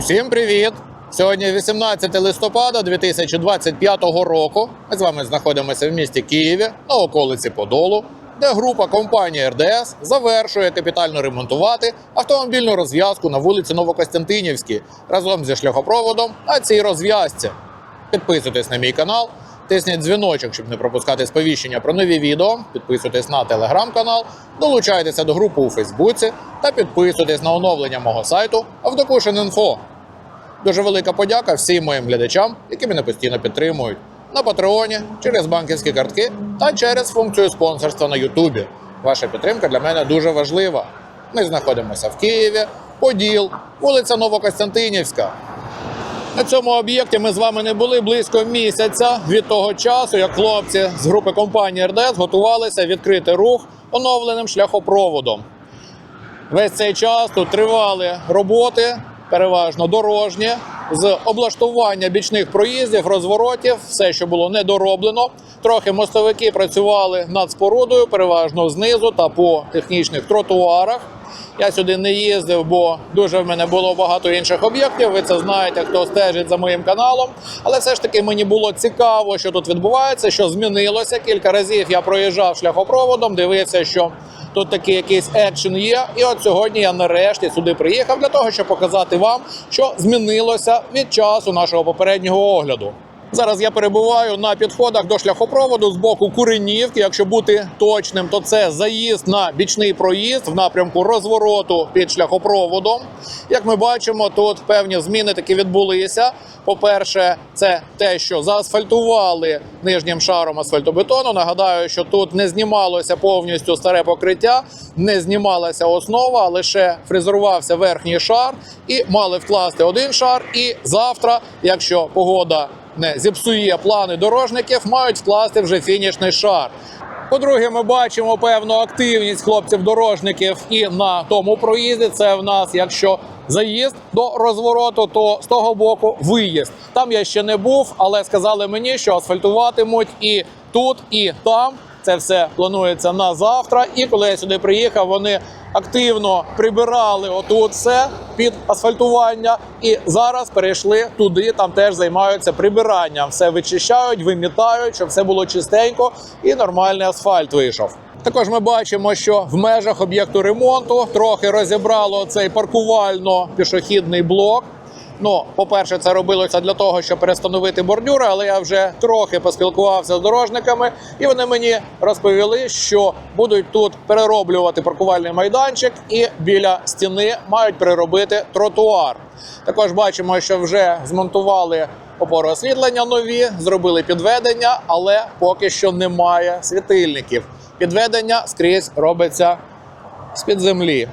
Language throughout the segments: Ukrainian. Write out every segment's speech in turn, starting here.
Усім привіт! Сьогодні 18 листопада 2025 року. Ми з вами знаходимося в місті Києві на околиці Подолу, де група компанії РДС завершує капітально ремонтувати автомобільну розв'язку на вулиці Новокостянтинівській разом зі шляхопроводом на цій розв'язці. Підписуйтесь на мій канал, тисніть дзвіночок, щоб не пропускати сповіщення про нові відео. Підписуйтесь на телеграм-канал, долучайтеся до групи у Фейсбуці та підписуйтесь на оновлення мого сайту Автокушен.Інфо. Дуже велика подяка всім моїм глядачам, які мене постійно підтримують на Патреоні, через банківські картки та через функцію спонсорства на Ютубі. Ваша підтримка для мене дуже важлива. Ми знаходимося в Києві, Поділ, вулиця Новокостянтинівська. На цьому об'єкті ми з вами не були близько місяця від того часу, як хлопці з групи компанії РДС готувалися відкрити рух оновленим шляхопроводом. Весь цей час тут тривали роботи, переважно дорожнє, з облаштування бічних проїздів, розворотів, все, що було недороблено. Трохи мостовики працювали над спорудою, переважно знизу та по технічних тротуарах. Я сюди не їздив, бо дуже в мене було багато інших об'єктів. Ви це знаєте, хто стежить за моїм каналом. Але все ж таки мені було цікаво, що тут відбувається, що змінилося. Кілька разів я проїжджав шляхопроводом, дивився, що тут такий якийсь екшен є. І от сьогодні я нарешті сюди приїхав для того, щоб показати вам, що змінилося від часу нашого попереднього огляду. Зараз я перебуваю на підходах до шляхопроводу з боку Куренівки. Якщо бути точним, то це заїзд на бічний проїзд в напрямку розвороту під шляхопроводом. Як ми бачимо, тут певні зміни таки відбулися. По-перше, це те, що заасфальтували нижнім шаром асфальтобетону. Нагадаю, що тут не знімалося повністю старе покриття, не знімалася основа, лише фрезерувався верхній шар, і мали вкласти один шар. І завтра, якщо погода не зіпсує плани дорожників, мають вкласти вже фінішний шар. По-друге, ми бачимо певну активність хлопців-дорожників і на тому проїзді. Це в нас, якщо заїзд до розвороту, то з того боку виїзд. Там я ще не був, але сказали мені, що асфальтуватимуть і тут, і там. Це все планується на завтра. І коли я сюди приїхав, вони активно прибирали отут все під асфальтування. І зараз перейшли туди. Там теж займаються прибиранням. Все вичищають, вимітають, щоб все було чистенько і нормальний асфальт вийшов. Також ми бачимо, що в межах об'єкту ремонту трохи розібрало цей паркувально-пішохідний блок. Ну, по-перше, це робилося для того, щоб перестановити бордюри, але я вже трохи поспілкувався з дорожниками, і вони мені розповіли, що будуть тут перероблювати паркувальний майданчик, і біля стіни мають переробити тротуар. Також бачимо, що вже змонтували опори освітлення нові, зробили підведення, але поки що немає світильників. Підведення скрізь робиться з-під землі.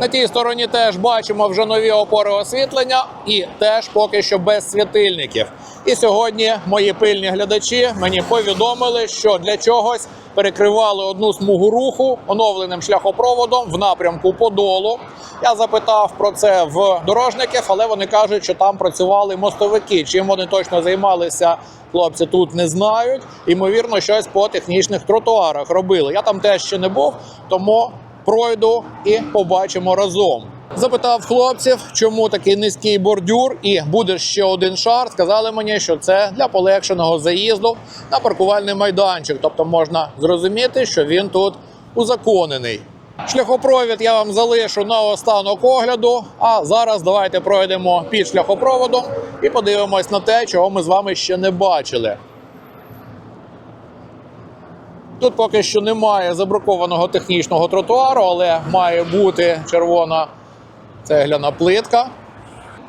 На тій стороні теж бачимо вже нові опори освітлення і теж поки що без світильників. І сьогодні мої пильні глядачі мені повідомили, що для чогось перекривали одну смугу руху оновленим шляхопроводом в напрямку Подолу. Я запитав про це в дорожників, але вони кажуть, що там працювали мостовики. Чим вони точно займалися, хлопці тут не знають. Ймовірно, щось по технічних тротуарах робили. Я там теж ще не був, тому пройду і побачимо разом. Запитав хлопців, чому такий низький бордюр і буде ще один шар. Сказали мені, що це для полегшеного заїзду на паркувальний майданчик. Тобто можна зрозуміти, що він тут узаконений. Шляхопровід я вам залишу на останок огляду. А зараз давайте пройдемо під шляхопроводом і подивимось на те, чого ми з вами ще не бачили. Тут поки що немає забрукованого технічного тротуару, але має бути червона цегляна плитка.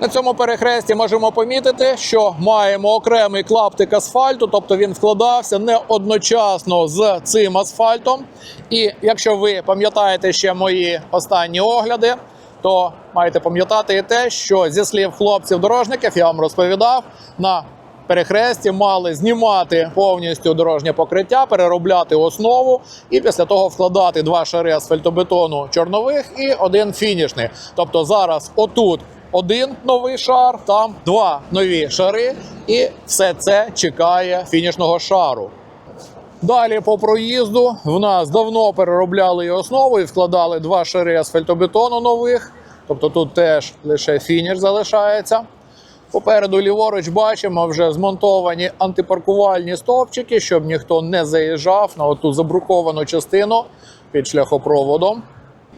На цьому перехресті можемо помітити, що маємо окремий клаптик асфальту, тобто він вкладався не одночасно з цим асфальтом. І якщо ви пам'ятаєте ще мої останні огляди, то маєте пам'ятати і те, що зі слів хлопців-дорожників я вам розповідав на перехресті мали знімати повністю дорожнє покриття, переробляти основу і після того вкладати два шари асфальтобетону чорнових і один фінішний. Тобто зараз отут один новий шар, там два нові шари, і все це чекає фінішного шару. Далі по проїзду в нас давно переробляли і основу і вкладали два шари асфальтобетону нових. Тобто тут теж лише фініш залишається. Попереду ліворуч бачимо вже змонтовані антипаркувальні стовпчики, щоб ніхто не заїжджав на оту забруковану частину під шляхопроводом.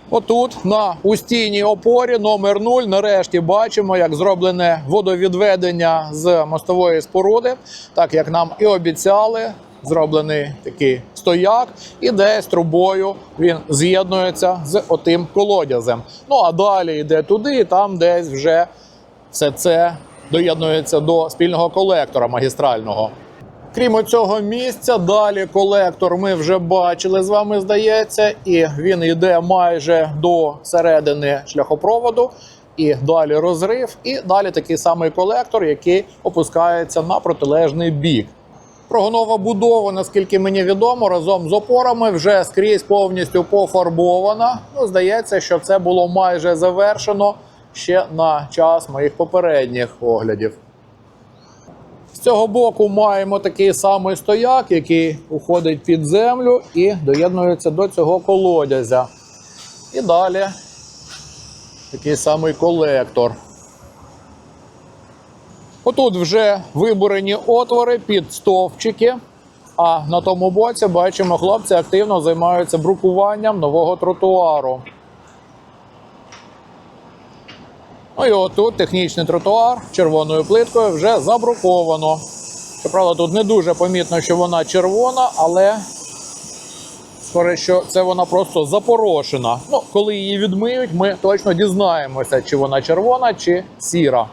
Отут на устійній опорі номер 0 нарешті бачимо, як зроблене водовідведення з мостової споруди, так як нам і обіцяли. Зроблений такий стояк, і десь трубою він з'єднується з отим колодязем. Ну а далі йде туди, і там десь вже все це доєднується до спільного колектора магістрального. Крім цього місця, далі колектор ми вже бачили з вами, здається, і він йде майже до середини шляхопроводу. І далі розрив, і далі такий самий колектор, який опускається на протилежний бік. Прогонова будова, наскільки мені відомо, разом з опорами вже скрізь повністю пофарбована. Ну, здається, що це було майже завершено ще на час моїх попередніх оглядів. З цього боку маємо такий самий стояк, який уходить під землю і доєднується до цього колодязя. І далі такий самий колектор. Отут вже вибурені отвори під стовпчики. А на тому боці бачимо, хлопці активно займаються брукуванням нового тротуару. Ну і отут технічний тротуар червоною плиткою вже забруковано. Щоправда, тут не дуже помітно, що вона червона, але скоріше, що це вона просто запорошена. Ну, коли її відмиють, ми точно дізнаємося, чи вона червона, чи сіра.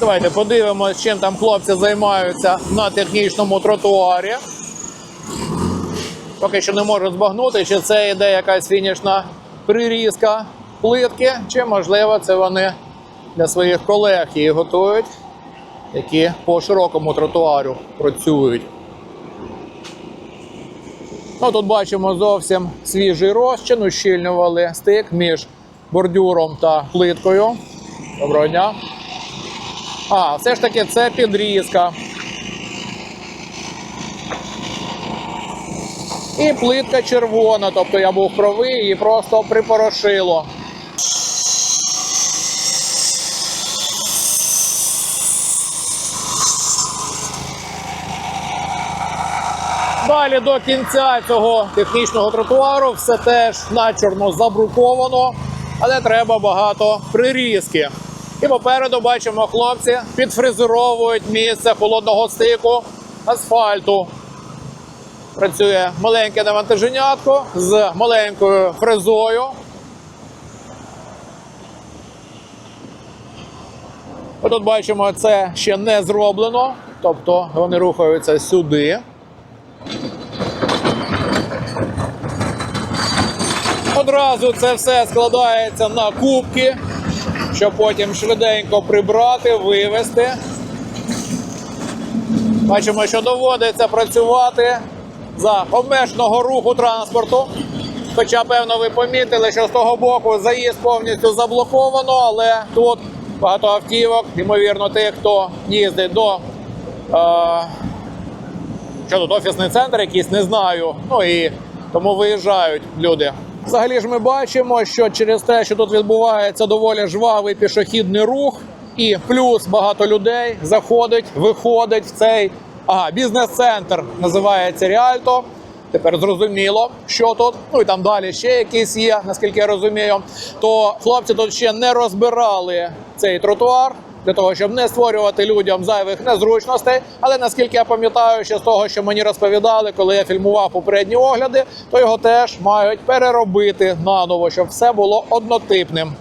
Давайте подивимося, чим там хлопці займаються на технічному тротуарі. Поки що не можу збагнути, чи це йде якась фінішна прирізка плитки, чи можливо це вони для своїх колег її готують, які по широкому тротуару працюють. Ну, тут бачимо зовсім свіжий розчин, ущільнювали стик між бордюром та плиткою. Доброго дня. А, все ж таки це підрізка. І плитка червона, тобто я був правий, її просто припорошило. Далі до кінця цього технічного тротуару все теж начорно забруковано, але треба багато прирізки. І попереду бачимо, хлопці підфрезеровують місце холодного стику асфальту. Працює маленьке навантаженятко з маленькою фрезою. Отут бачимо, це ще не зроблено, тобто вони рухаються сюди. Одразу це все складається на кубки, щоб потім швиденько прибрати, вивезти. Бачимо, що доводиться працювати за обмеженого руху транспорту. Хоча, певно, ви помітили, що з того боку заїзд повністю заблоковано, але тут багато автівок, ймовірно, тих, хто їздить до. Е, що тут офісний центр якийсь, не знаю. Ну і тому виїжджають люди. Взагалі ж ми бачимо, що через те, що тут відбувається доволі жвавий пішохідний рух, і плюс багато людей заходить, виходить в цей ага, бізнес-центр, називається Ріальто. Тепер зрозуміло, що тут. Ну і там далі ще якісь є, наскільки я розумію. То хлопці тут ще не розбирали цей тротуар для того, щоб не створювати людям зайвих незручностей. Але наскільки я пам'ятаю, ще з того, що мені розповідали, коли я фільмував попередні огляди, то його теж мають переробити наново, щоб все було однотипним.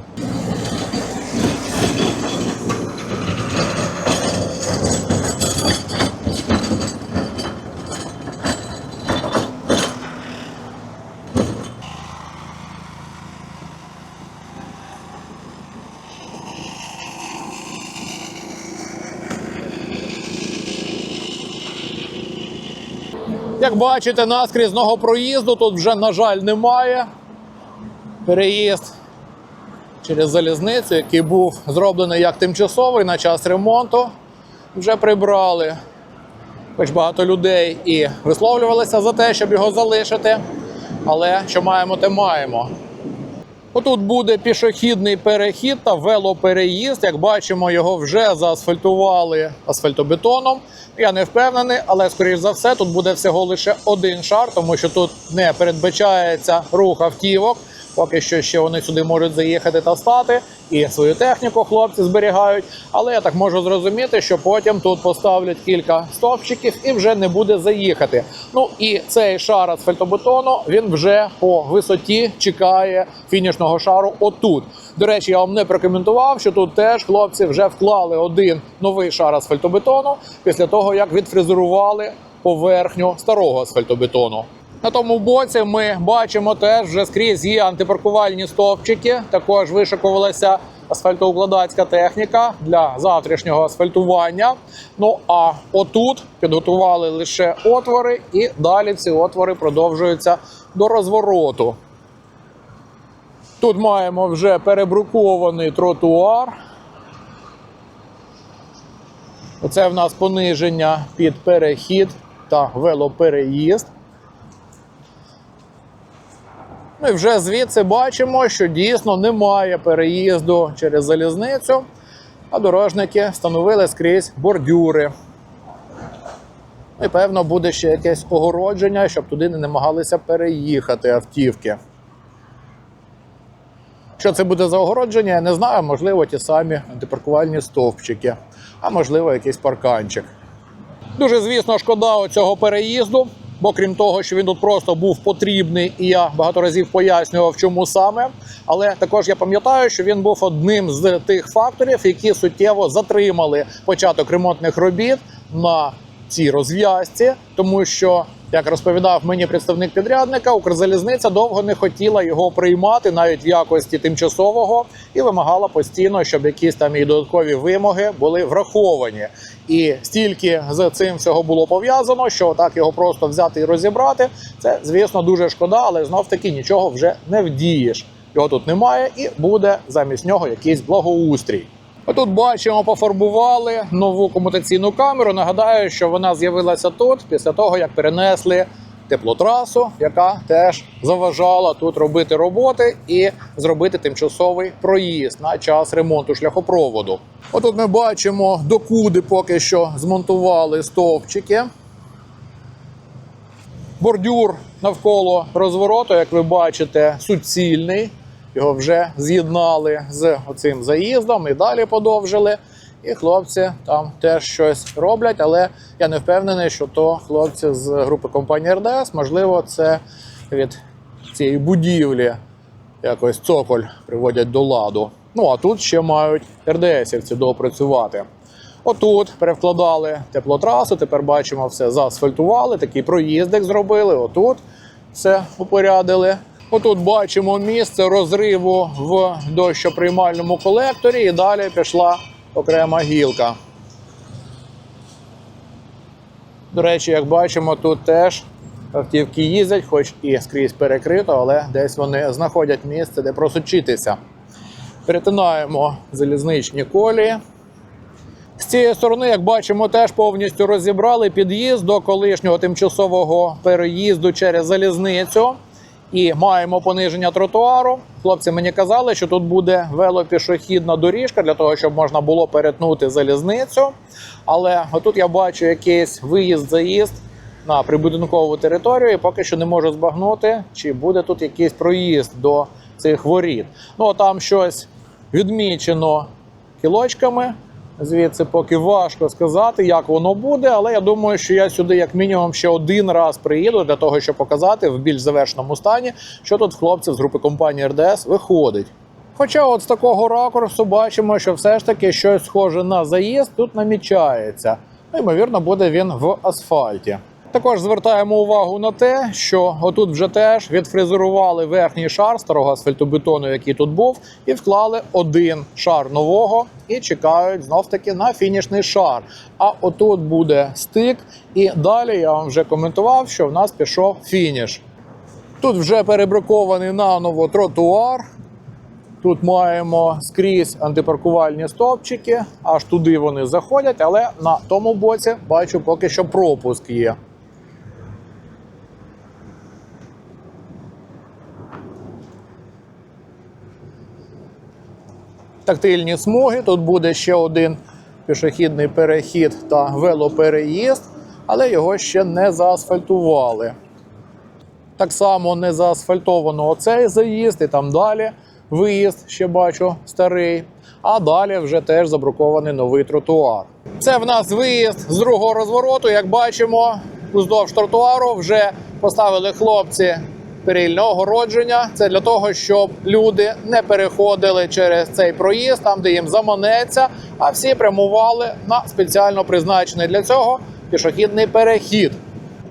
Як бачите, наскрізного проїзду тут вже, на жаль, немає. Переїзд через залізницю, який був зроблений як тимчасовий на час ремонту, вже прибрали. Хоч багато людей і висловлювалися за те, щоб його залишити. Але що маємо, те маємо. Отут буде пішохідний перехід та велопереїзд. Як бачимо, його вже заасфальтували асфальтобетоном. Я не впевнений, але скоріш за все тут буде всього лише один шар, тому що тут не передбачається рух автівок. Поки що ще вони сюди можуть заїхати та стати, і свою техніку хлопці зберігають. Але я так можу зрозуміти, що потім тут поставлять кілька стовпчиків і вже не буде заїхати. Ну і цей шар асфальтобетону він вже по висоті чекає фінішного шару. Отут. До речі, я вам не прокоментував, що тут теж хлопці вже вклали один новий шар асфальтобетону після того, як відфрезерували поверхню старого асфальтобетону. На тому боці ми бачимо теж вже скрізь є антипаркувальні стовпчики. Також вишикувалася асфальтоукладацька техніка для завтрашнього асфальтування. Ну а отут підготували лише отвори, і далі ці отвори продовжуються до розвороту. Тут маємо вже перебрукований тротуар. Оце в нас пониження під перехід та велопереїзд. І вже звідси бачимо, що дійсно немає переїзду через залізницю, а дорожники встановили скрізь бордюри. І певно буде ще якесь огородження, щоб туди не намагалися переїхати автівки. Що це буде за огородження, я не знаю. Можливо, ті самі антипаркувальні стовпчики, а можливо, якийсь парканчик. Дуже, звісно, шкода цього переїзду, бо крім того, що він тут просто був потрібний, і я багато разів пояснював, чому саме. Але також я пам'ятаю, що він був одним з тих факторів, які суттєво затримали початок ремонтних робіт на цій розв'язці, тому що. Як розповідав мені представник підрядника, Укрзалізниця довго не хотіла його приймати навіть в якості тимчасового і вимагала постійно, щоб якісь там і додаткові вимоги були враховані. І стільки з цим всього було пов'язано, що так його просто взяти і розібрати. Це звісно дуже шкода, але знов таки нічого вже не вдієш. Його тут немає, і буде замість нього якийсь благоустрій. Отут бачимо, пофарбували нову комутаційну камеру. Нагадаю, що вона з'явилася тут після того, як перенесли теплотрасу, яка теж заважала тут робити роботи і зробити тимчасовий проїзд на час ремонту шляхопроводу. Отут ми бачимо, докуди поки що змонтували стовпчики. Бордюр навколо розвороту, як ви бачите, суцільний. Його вже з'єднали з оцим заїздом і далі подовжили. І хлопці там теж щось роблять, але я не впевнений, що то хлопці з групи компанії РДС, можливо, це від цієї будівлі якось цоколь приводять до ладу. Ну а тут ще мають РДСівці доопрацювати. Отут перевкладали теплотрасу, тепер бачимо, все заасфальтували, такий проїздик зробили. Отут все упорядили. Отут бачимо місце розриву в дощоприймальному колекторі, і далі пішла окрема гілка. До речі, як бачимо, тут теж автівки їздять, хоч і скрізь перекрито, але десь вони знаходять місце, де просочитися. Перетинаємо залізничні колії. З цієї сторони, як бачимо, теж повністю розібрали під'їзд до колишнього тимчасового переїзду через залізницю. І маємо пониження тротуару. Хлопці мені казали, що тут буде велопішохідна доріжка для того, щоб можна було перетнути залізницю. Але отут я бачу якийсь виїзд-заїзд на прибудинкову територію, і поки що не можу збагнути, чи буде тут якийсь проїзд до цих воріт. Ну там щось відмічено кілочками. Звідси поки важко сказати, як воно буде, але я думаю, що я сюди як мінімум ще один раз приїду для того, щоб показати в більш завершеному стані, що тут в хлопців з групи компанії РДС виходить. Хоча, от з такого ракурсу бачимо, що все ж таки щось схоже на заїзд тут намічається. Ймовірно, буде він в асфальті. Також звертаємо увагу на те, що отут вже теж відфрезерували верхній шар старого асфальтобетону, який тут був, і вклали один шар нового і чекають знов таки на фінішний шар. А отут буде стик, і далі я вам вже коментував, що в нас пішов фініш. Тут вже перебракований наново тротуар. Тут маємо скрізь антипаркувальні стовпчики, аж туди вони заходять, але на тому боці бачу поки що пропуск є. Тактильні смуги. Тут буде ще один пішохідний перехід та велопереїзд, але його ще не заасфальтували. Так само не заасфальтовано оцей заїзд, і там далі виїзд, ще бачу, старий. А далі вже теж забрукований новий тротуар. Це в нас виїзд з другого розвороту. Як бачимо, уздовж тротуару вже поставили хлопці перильне огородження. Це для того, щоб люди не переходили через цей проїзд, там де їм заманеться, а всі прямували на спеціально призначений для цього пішохідний перехід.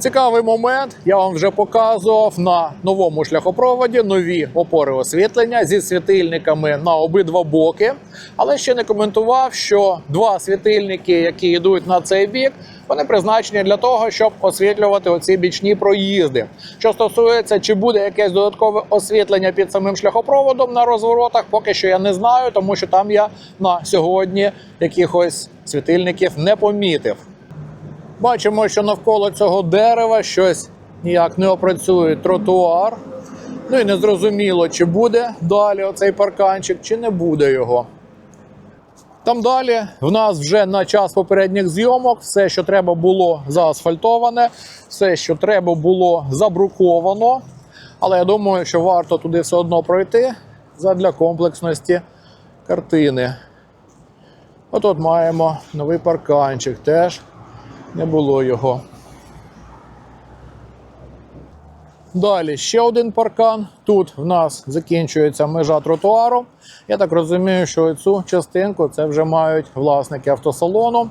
Цікавий момент. Я вам вже показував на новому шляхопроводі нові опори освітлення зі світильниками на обидва боки. Але ще не коментував, що два світильники, які йдуть на цей бік, вони призначені для того, щоб освітлювати оці бічні проїзди. Що стосується, чи буде якесь додаткове освітлення під самим шляхопроводом на розворотах, поки що я не знаю, тому що там я на сьогодні якихось світильників не помітив. Бачимо, що навколо цього дерева щось ніяк не опрацює тротуар. Ну і незрозуміло, чи буде далі оцей парканчик, чи не буде його. Там далі в нас вже на час попередніх зйомок все, що треба було заасфальтоване, все, що треба було забруковано. Але я думаю, що варто туди все одно пройти задля комплексності картини. Отут маємо новий парканчик теж не було його. Далі ще один паркан. Тут в нас закінчується межа тротуару. Я так розумію, що цю частинку це вже мають власники автосалону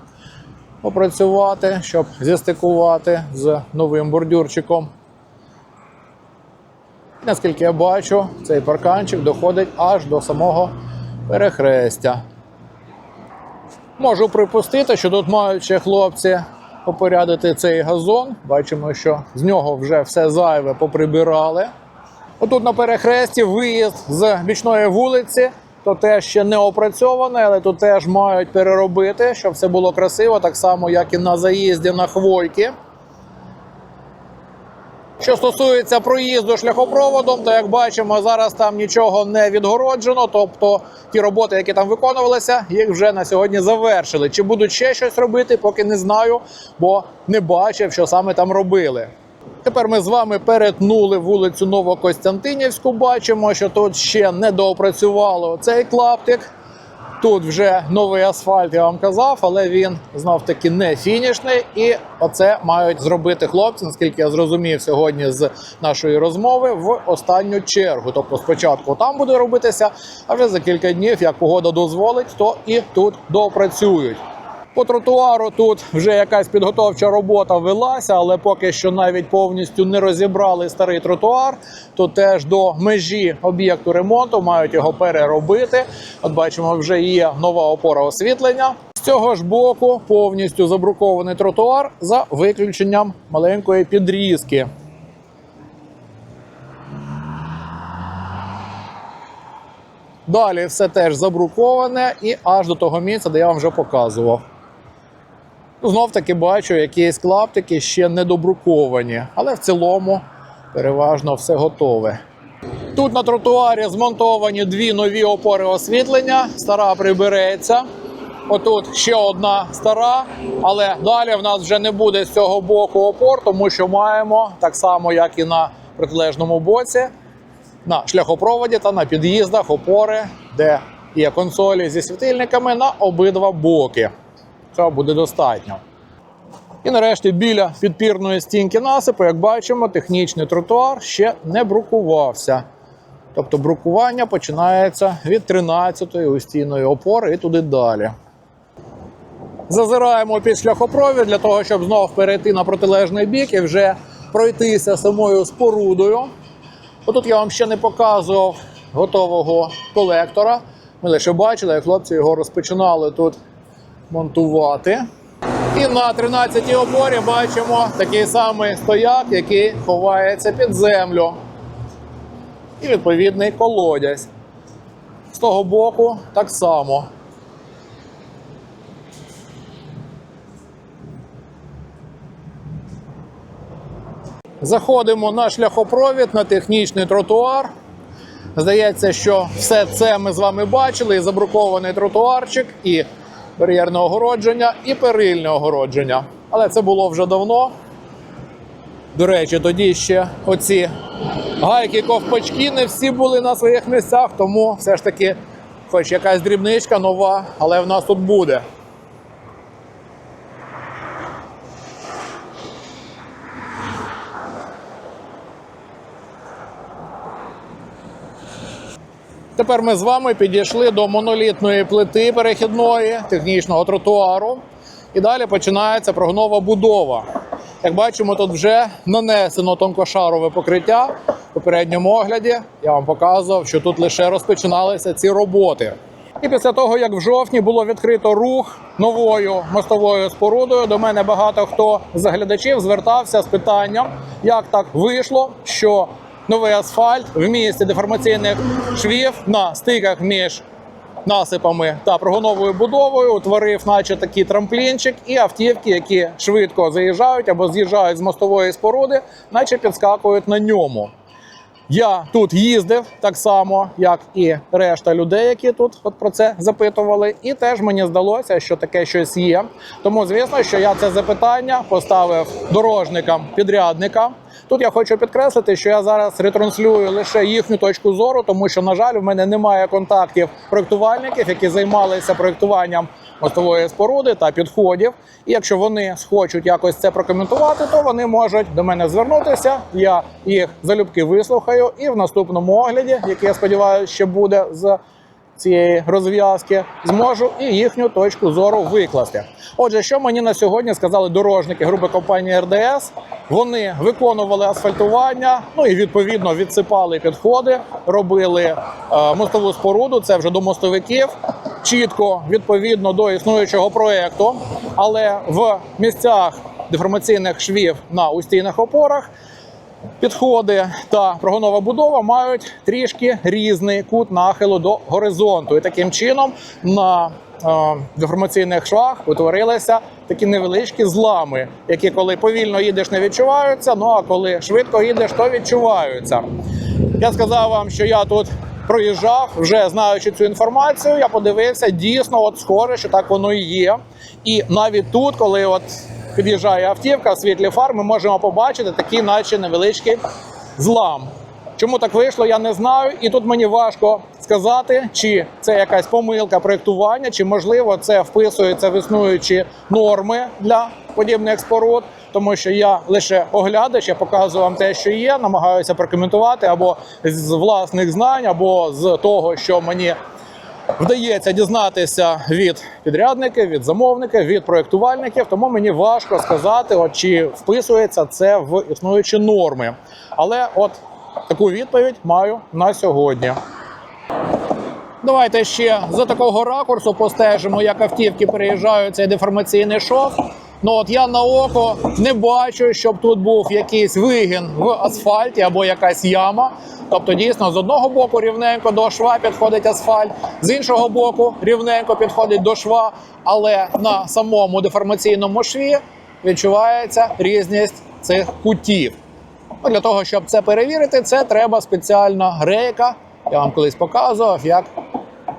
опрацювати, щоб зістикувати з новим бордюрчиком. Наскільки я бачу, цей парканчик доходить аж до самого перехрестя. Можу припустити, що тут мають ще хлопці попорядити цей газон. Бачимо, що з нього вже все зайве поприбирали. Отут на перехресті виїзд з бічної вулиці, то теж ще не опрацьоване, але тут теж мають переробити, щоб все було красиво, так само, як і на заїзді на хвойки. Що стосується проїзду шляхопроводом, то як бачимо, зараз там нічого не відгороджено. Тобто ті роботи, які там виконувалися, їх вже на сьогодні завершили. Чи будуть ще щось робити, поки не знаю, бо не бачив, що саме там робили. Тепер ми з вами перетнули вулицю Новокостянтинівську. Бачимо, що тут ще не доопрацювали цей клаптик. Тут вже новий асфальт, я вам казав, але він знов таки не фінішний. І оце мають зробити хлопці, наскільки я зрозумів сьогодні з нашої розмови, в останню чергу. Тобто, спочатку там буде робитися, а вже за кілька днів, як погода дозволить, то і тут доопрацюють. По тротуару тут вже якась підготовча робота велася, але поки що навіть повністю не розібрали старий тротуар. Тут теж до межі об'єкту ремонту мають його переробити. От бачимо, вже є нова опора освітлення. З цього ж боку повністю забрукований тротуар за виключенням маленької підрізки. Далі все теж забруковане і аж до того місця, де я вам вже показував. Знов таки бачу, якісь клаптики ще не добруковані, але в цілому переважно все готове. Тут на тротуарі змонтовані дві нові опори освітлення. Стара прибереться. Отут ще одна стара, але далі в нас вже не буде з цього боку опор, тому що маємо так само, як і на протилежному боці, на шляхопроводі та на під'їздах опори, де є консолі зі світильниками на обидва боки. Цього буде достатньо. І нарешті біля підпірної стінки насипу, як бачимо, технічний тротуар ще не брукувався. Тобто брукування починається від 13-ї устійної опори і туди далі. Зазираємо під шляхопровід для того, щоб знов перейти на протилежний бік і вже пройтися самою спорудою. Отут я вам ще не показував готового колектора. Ми лише бачили, як хлопці його розпочинали тут монтувати. І на 13-й опорі бачимо такий самий стояк, який ховається під землю. І відповідний колодязь. З того боку так само. Заходимо на шляхопровід на технічний тротуар. Здається, що все це ми з вами бачили: і забрукований тротуарчик, і бар'єрне огородження, і перильне огородження. Але це було вже давно. До речі, тоді ще оці гайки ковпачки не всі були на своїх місцях, тому все ж таки, хоч якась дрібничка нова, але в нас тут буде. Тепер ми з вами підійшли до монолітної плити перехідної технічного тротуару. І далі починається прогнова будова. Як бачимо, тут вже нанесено тонкошарове покриття. В попередньому огляді я вам показував, що тут лише розпочиналися ці роботи. І після того, як в жовтні було відкрито рух новою мостовою спорудою, до мене багато хто з глядачів звертався з питанням, як так вийшло, що новий асфальт в місці деформаційних швів на стиках між насипами та прогоновою будовою утворив, наче такий трамплінчик, і автівки, які швидко заїжджають або з'їжджають з мостової споруди, наче підскакують на ньому. Я тут їздив так само, як і решта людей, які тут от про це запитували. І теж мені здалося, що таке щось є. Тому, звісно, що я це запитання поставив дорожникам, підрядникам. Тут я хочу підкреслити, що я зараз ретранслюю лише їхню точку зору, тому що, на жаль, в мене немає контактів проектувальників, які займалися проектуванням мостової споруди та підходів. І якщо вони схочуть якось це прокоментувати, то вони можуть до мене звернутися. Я їх залюбки вислухаю, і в наступному огляді, який я сподіваюся, ще буде з цієї розв'язки, зможу і їхню точку зору викласти. Отже, що мені на сьогодні сказали дорожники групи компанії РДС? Вони виконували асфальтування, ну і відповідно відсипали підходи, робили е, мостову споруду. Це вже до мостовиків, чітко відповідно до існуючого проекту, але в місцях деформаційних швів на устійних опорах підходи та прогонова будова мають трішки різний кут нахилу до горизонту. І таким чином на е, деформаційних швах утворилися такі невеличкі злами, які коли повільно їдеш, не відчуваються. Ну а коли швидко їдеш, то відчуваються. Я сказав вам, що я тут проїжджав, вже знаючи цю інформацію, я подивився, дійсно, от схоже, що так воно і є. І навіть тут, коли от під'їжджає автівка світлі фар, ми можемо побачити такий, наче невеличкий злам. Чому так вийшло, я не знаю. І тут мені важко сказати, чи це якась помилка проєктування, чи можливо це вписується в існуючі норми для подібних споруд. Тому що я лише оглядач, я показую вам те, що є, намагаюся прокоментувати або з власних знань, або з того, що мені вдається дізнатися від підрядників, від замовників, від проєктувальників. Тому мені важко сказати, от, чи вписується це в існуючі норми. Але от таку відповідь маю на сьогодні. Давайте ще за такого ракурсу постежимо, як автівки переїжджають цей деформаційний шов. Ну от я на око не бачу, щоб тут був якийсь вигін в асфальті або якась яма. Тобто, дійсно, з одного боку рівненько до шва підходить асфальт, з іншого боку рівненько підходить до шва, але на самому деформаційному шві відчувається різність цих кутів. Ну, для того, щоб це перевірити, це треба спеціальна рейка. Я вам колись показував, як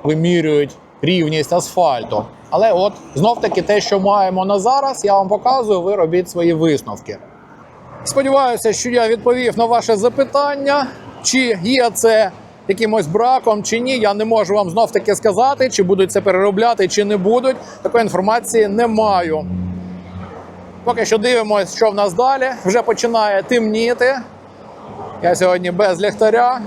вимірюють рівність асфальту. Але от знов таки те, що маємо на зараз, я вам показую, ви робіть свої висновки. Сподіваюся, що я відповів на ваше запитання, чи є це якимось браком, чи ні. Я не можу вам знов таки сказати, чи будуть це переробляти, чи не будуть. Такої інформації не маю. Поки що дивимося, що в нас далі. Вже починає темніти. Я сьогодні без ліхтаря.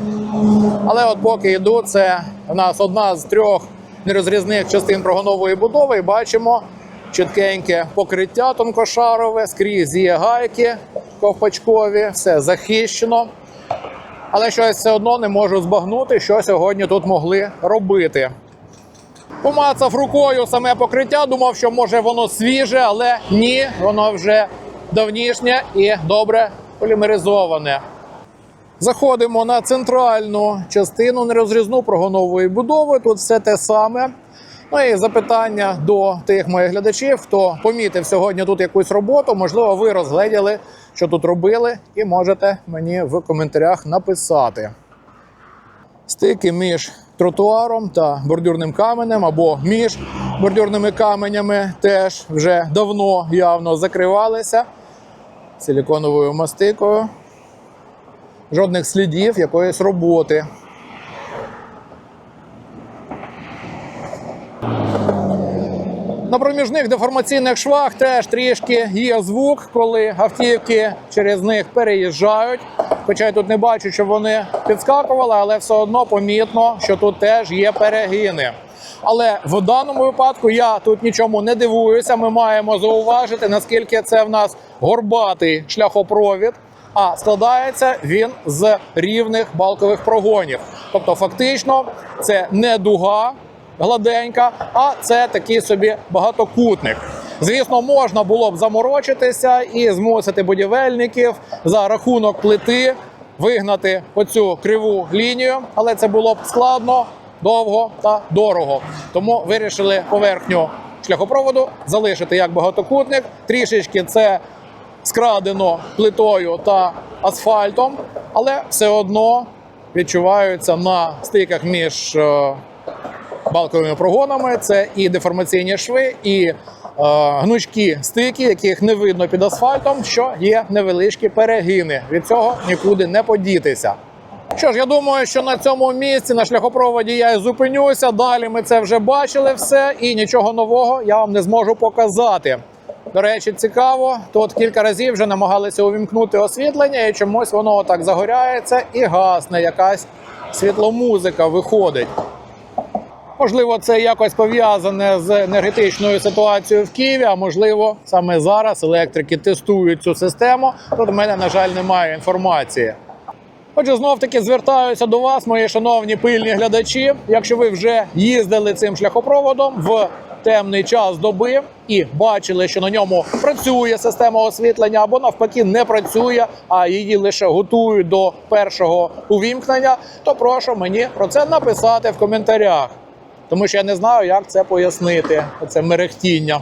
Але от поки йду, це в нас одна з трьох нерозрізних частин прогонової будови. І бачимо чіткеньке покриття тонкошарове, скрізь є гайки ковпачкові, все захищено. Але щось все одно не можу збагнути, що сьогодні тут могли робити. Помацав рукою саме покриття, думав, що може воно свіже, але ні, воно вже давнішнє і добре полімеризоване. Заходимо на центральну частину нерозрізну прогонової будови. Тут все те саме. Ну і запитання до тих моїх глядачів, хто помітив сьогодні тут якусь роботу. Можливо, ви розгледіли, що тут робили, і можете мені в коментарях написати. Стики між тротуаром та бордюрним каменем або між бордюрними каменями теж вже давно явно закривалися силіконовою мастикою. Жодних слідів якоїсь роботи. На проміжних деформаційних швах теж трішки є звук, коли автівки через них переїжджають. Хоча я тут не бачу, щоб вони підскакували, але все одно помітно, що тут теж є перегини. Але в даному випадку я тут нічому не дивуюся. Ми маємо зауважити, наскільки це в нас горбатий шляхопровід. А складається він з рівних балкових прогонів. Тобто, фактично, це не дуга, гладенька, а це такий собі багатокутник. Звісно, можна було б заморочитися і змусити будівельників за рахунок плити вигнати оцю криву лінію, але це було б складно, довго та дорого. Тому вирішили поверхню шляхопроводу залишити як багатокутник. Трішечки це скрадено плитою та асфальтом, але все одно відчуваються на стиках між е, балковими прогонами. Це і деформаційні шви, і е, гнучкі стики, яких не видно під асфальтом, що є невеличкі перегини. Від цього нікуди не подітися. Що ж, я думаю, що на цьому місці на шляхопроводі я і зупинюся. Далі ми це вже бачили все, і нічого нового я вам не зможу показати. До речі, цікаво. Тут кілька разів вже намагалися увімкнути освітлення, і чомусь воно так загоряється і гасне. Якась світломузика виходить. Можливо, це якось пов'язане з енергетичною ситуацією в Києві. А можливо, саме зараз електрики тестують цю систему. Тут в мене, на жаль, немає інформації. Отже, знов таки звертаюся до вас, мої шановні пильні глядачі. Якщо ви вже їздили цим шляхопроводом в темний час доби і бачили, що на ньому працює система освітлення, або навпаки не працює, а її лише готують до першого увімкнення, то прошу мені про це написати в коментарях, тому що я не знаю, як це пояснити. Це мерехтіння.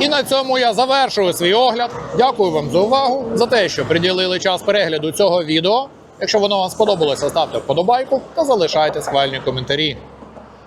І на цьому я завершую свій огляд. Дякую вам за увагу, за те, що приділили час перегляду цього відео. Якщо воно вам сподобалося, ставте вподобайку та залишайте схвальні коментарі.